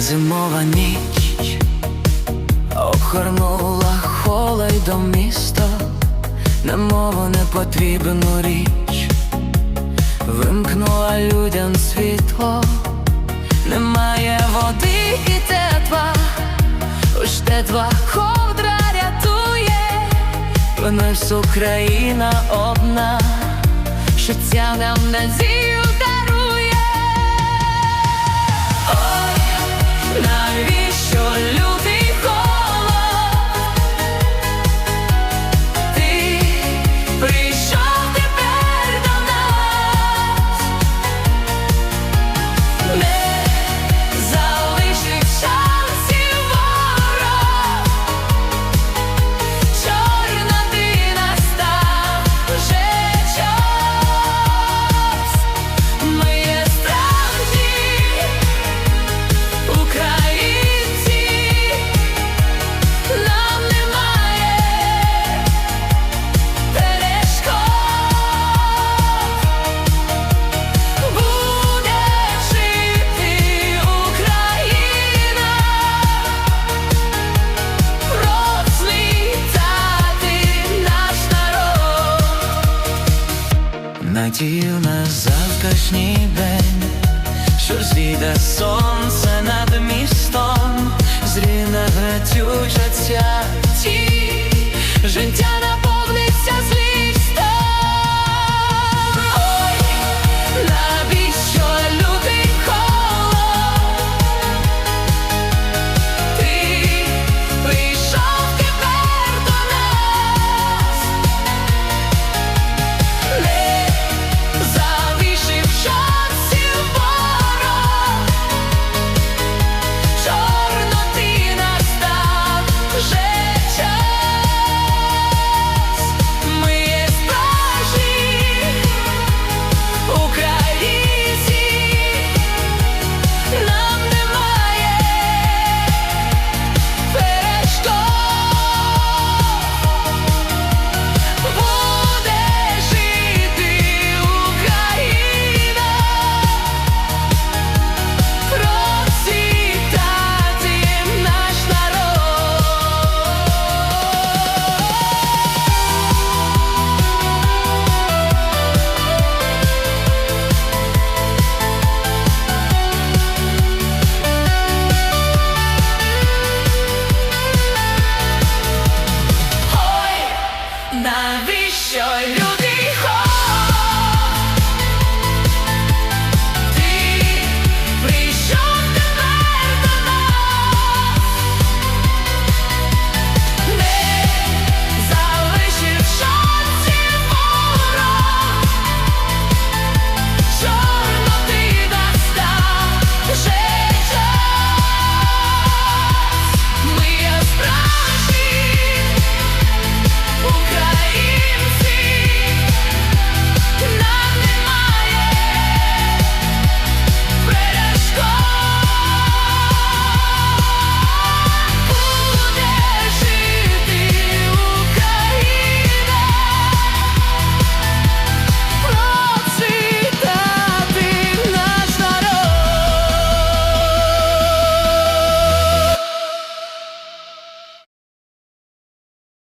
Зимова ніч охорнула холой до міста, немову непотрібну річ, вимкнула людям світло, немає води і тепла, уж тетва ковдра рятує, вновь Україна одна, що ця нам надію дарує. Life надію на завтрашній день, що зійде сонце над містом, зріне гретю.